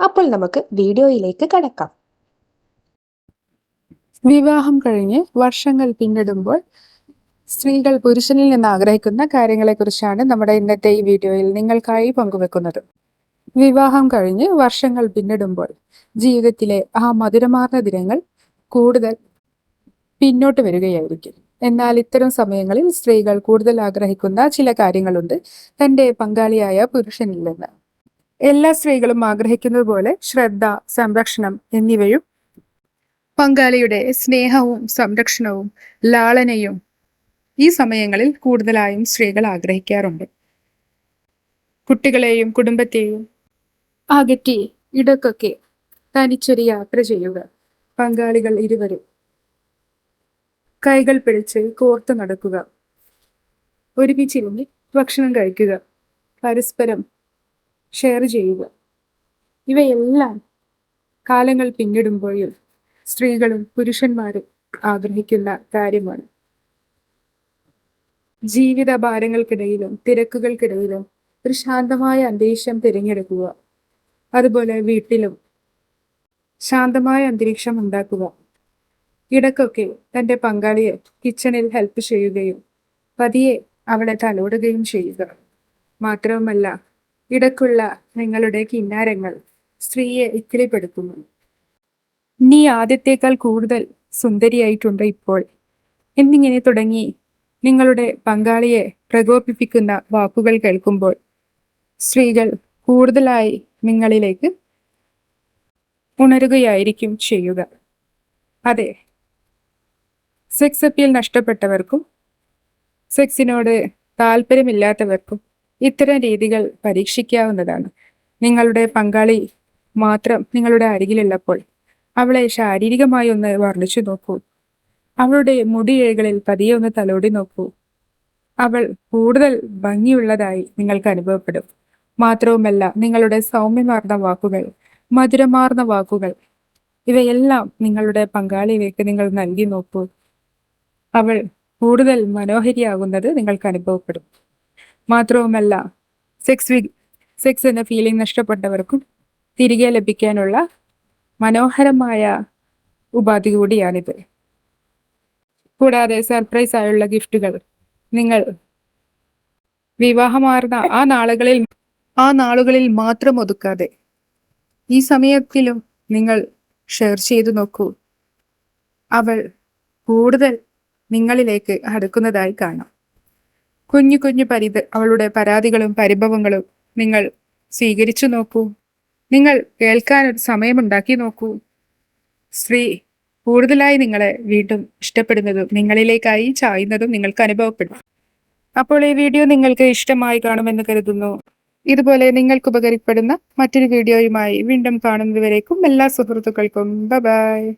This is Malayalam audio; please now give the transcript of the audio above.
അപ്പോൾ നമുക്ക് വീഡിയോയിലേക്ക് കടക്കാം. വിവാഹം കഴിഞ്ഞ് വർഷങ്ങൾ പിന്നിടുമ്പോൾ സ്ത്രീകൾ പുരുഷനിൽ നിന്ന് ആഗ്രഹിക്കുന്ന കാര്യങ്ങളെക്കുറിച്ചാണ് നമ്മുടെ ഇന്നത്തെ ഈ വീഡിയോയിൽ നിങ്ങൾക്കായി പങ്കുവെക്കുന്നത്. വിവാഹം കഴിഞ്ഞ് വർഷങ്ങൾ പിന്നിടുമ്പോൾ ജീവിതത്തിലെ ആ മധുരമാർന്ന ദിനങ്ങൾ കൂടുതൽ പിന്നോട്ട് വരികയായിരിക്കും. എന്നാൽ ഇത്തരം സമയങ്ങളിൽ സ്ത്രീകൾ കൂടുതൽ ആഗ്രഹിക്കുന്ന ചില കാര്യങ്ങളുണ്ട് തന്റെ പങ്കാളിയായ പുരുഷനിൽ നിന്ന്. എല്ലാ സ്ത്രീകളും ആഗ്രഹിക്കുന്നത് പോലെ ശ്രദ്ധ സംരക്ഷണം എന്നിവയും പങ്കാളിയുടെ സ്നേഹവും സംരക്ഷണവും ലാളനയും ഈ സമയങ്ങളിൽ കൂടുതലായും സ്ത്രീകൾ ആഗ്രഹിക്കാറുണ്ട്. കുട്ടികളെയും കുടുംബത്തെയും അകറ്റി ഇടക്കൊക്കെ തനിച്ചൊരു യാത്ര ചെയ്യുക. പങ്കാളികൾ ഇരുവരും കൈകൾ പിടിച്ച് കോർത്ത് നടക്കുക. ഒരുമിച്ചിരുന്ന് ഭക്ഷണം കഴിക്കുക. പരസ്പരം ഷെയർ ചെയ്യുക. ഇവയെല്ലാം കാലങ്ങൾ പിന്നിടുമ്പോഴും സ്ത്രീകളും പുരുഷന്മാരും ആഗ്രഹിക്കുന്ന കാര്യമാണ്. ജീവിത ഭാരങ്ങൾക്കിടയിലും തിരക്കുകൾക്കിടയിലും ഒരു ശാന്തമായ അന്തരീക്ഷം തിരഞ്ഞെടുക്കുക. അതുപോലെ വീട്ടിലും ശാന്തമായ അന്തരീക്ഷം ഉണ്ടാക്കുക. ഇടയ്ക്കൊക്കെ തന്റെ പങ്കാളിയെ കിച്ചണിൽ ഹെൽപ്പ് ചെയ്യുകയും പതിയെ അവളെ തലോടുകയും ചെയ്യുക. മാത്രവുമല്ല ഇടയ്ക്കുള്ള നിങ്ങളുടെ കിന്നാരങ്ങൾ സ്ത്രീയെ ഇക്കിളിപ്പെടുത്തുന്നു നീ ആദ്യത്തേക്കാൾ കൂടുതൽ സുന്ദരിയായിട്ടുണ്ട് ഇപ്പോൾ. എന്നിങ്ങനെ തുടങ്ങി നിങ്ങളുടെ പങ്കാളിയെ പ്രകോപിപ്പിക്കുന്ന വാക്കുകൾ കേൾക്കുമ്പോൾ സ്ത്രീകൾ കൂടുതലായി നിങ്ങളിലേക്ക് ഉണരുകയായിരിക്കും ചെയ്യുക. അതെ സെക്സ് അപ്പീൽ നഷ്ടപ്പെട്ടവർക്കും സെക്സിനോട് താല്പര്യമില്ലാത്തവർക്കും ഇത്തരം രീതികൾ പരീക്ഷിക്കാവുന്നതാണ്. നിങ്ങളുടെ പങ്കാളി മാത്രം നിങ്ങളുടെ അരികിലുള്ളപ്പോൾ അവളെ ശാരീരികമായി ഒന്ന് വർണിച്ചു നോക്കൂ. അവളുടെ മുടിയിഴകളിൽ പതിയെ ഒന്ന് തലോടി നോക്കൂ. അവൾ കൂടുതൽ ഭംഗിയുള്ളതായി നിങ്ങൾക്ക് അനുഭവപ്പെടും. മാത്രവുമല്ല നിങ്ങളുടെ സൗമ്യമാർന്ന വാക്കുകൾ മധുരമാർന്ന വാക്കുകൾ ഇവയെല്ലാം നിങ്ങളുടെ പങ്കാളിയിലേക്ക് നിങ്ങൾ നൽകി നോക്കൂ. അവൾ കൂടുതൽ മനോഹരിയാകുന്നത് നിങ്ങൾക്ക് അനുഭവപ്പെടും. മാത്രവുമല്ല സെക്സ് വി സെക്സ് എന്ന ഫീലിംഗ് നഷ്ടപ്പെട്ടവർക്കും തിരികെ ലഭിക്കാനുള്ള മനോഹരമായ ഉപാധി കൂടിയാണിത്. കൂടാതെ സർപ്രൈസ് ആയുള്ള ഗിഫ്റ്റുകൾ നിങ്ങൾ വിവാഹമാർന്ന ആ നാളുകളിൽ ആ നാളുകളിൽ മാത്രം ഒതുക്കാതെ ഈ സമയത്തിലും നിങ്ങൾ ഷെയർ ചെയ്തു നോക്കൂ. അവൾ കൂടുതൽ നിങ്ങളിലേക്ക് അടുക്കുന്നതായി കാണാം. കുഞ്ഞു കുഞ്ഞു പരിത് അവളുടെ പരാതികളും പരിഭവങ്ങളും നിങ്ങൾ സ്വീകരിച്ചു നോക്കൂ. നിങ്ങൾ കേൾക്കാൻ ഒരു സമയമുണ്ടാക്കി നോക്കൂ. സ്ത്രീ കൂടുതലായി നിങ്ങളെ വീണ്ടും ഇഷ്ടപ്പെടുന്നതും നിങ്ങളിലേക്കായി ചായുന്നതും നിങ്ങൾക്ക് അനുഭവപ്പെടും. അപ്പോൾ ഈ വീഡിയോ നിങ്ങൾക്ക് ഇഷ്ടമായി കാണുമെന്ന് കരുതുന്നു. ഇതുപോലെ നിങ്ങൾക്ക് ഉപകരിപ്പെടുന്ന മറ്റൊരു വീഡിയോയുമായി വീണ്ടും കാണുന്നതുവരേക്കും എല്ലാ സുഹൃത്തുക്കൾക്കും. ബൈ.